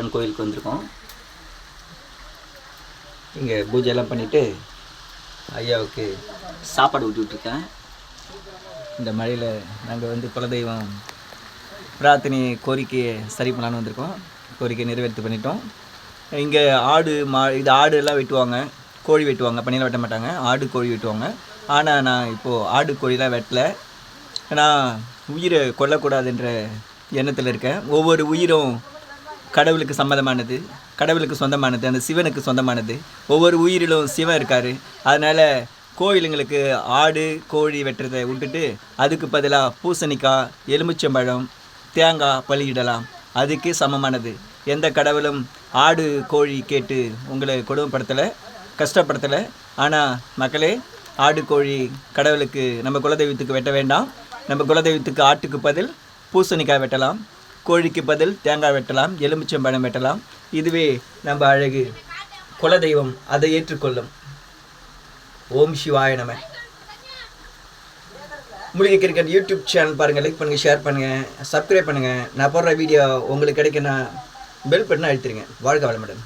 சனீஸ்வரன் கோயிலுக்கு வந்திருக்கோம். இங்கே பூஜைலாம் பண்ணிவிட்டு ஐயாவுக்கு சாப்பாடு ஊட்டிகிட்ருக்கேன் இந்த மழையில் நாங்கள் வந்து குலதெய்வம் பிரார்த்தனை கோரிக்கையை சரி பண்ணலான்னு வந்திருக்கோம். கோரிக்கை நிறைவேற்றி பண்ணிட்டோம். இங்கே ஆடு மா இது ஆடு எல்லாம் வெட்டுவாங்க. கோழி வெட்டுவாங்க. பண்ணையில் வெட்ட மாட்டாங்க. ஆடு கோழி வெட்டுவாங்க. ஆனால் நான் இப்போது ஆடு கோழிலாம் வெட்டல. நான் உயிரை கொல்லக்கூடாதுன்ற எண்ணத்தில் இருக்கேன். ஒவ்வொரு உயிரும் கடவுளுக்கு சம்மதமானது கடவுளுக்கு சொந்தமானது அந்த சிவனுக்கு சொந்தமானது. ஒவ்வொரு உயிரிலும் சிவன் இருக்கார். அதனால் கோயிலுங்களுக்கு ஆடு கோழி வெட்டுறதை விட்டுட்டு அதுக்கு பதிலாக பூசணிக்காய் எலுமிச்சம்பழம் தேங்காய் பலியிடலாம். அதுக்கு சமமானது. எந்த கடவுளும் ஆடு கோழி கேட்டு உங்களை கொடுமைப்படுத்தலை கஷ்டப்படுத்தலை. ஆனால் மக்களே ஆடு கோழி கடவுளுக்கு நம்ம குலதெய்வத்துக்கு வெட்ட வேண்டாம். நம்ம குலதெய்வத்துக்கு ஆட்டுக்கு பதில் பூசணிக்காய் வெட்டலாம். கோழிக்கு பதில் தேங்காய் வெட்டலாம் எலுமிச்சம்பழம் வெட்டலாம். இதுவே நம்ம அழகு. குலதெய்வம் அதை ஏற்றுக்கொள்ளும். ஓம் சிவாய நம. மூலிகை கிரிக்கெட் யூடியூப் சேனல் பாருங்கள் லைக் பண்ணுங்கள் ஷேர் பண்ணுங்கள் சப்ஸ்கிரைப் பண்ணுங்கள் நான் போடுற வீடியோ உங்களுக்கு கிடைக்குன்னா பெல் பட்டனை அழுத்திருங்க. வாழ்க வளமுடன்.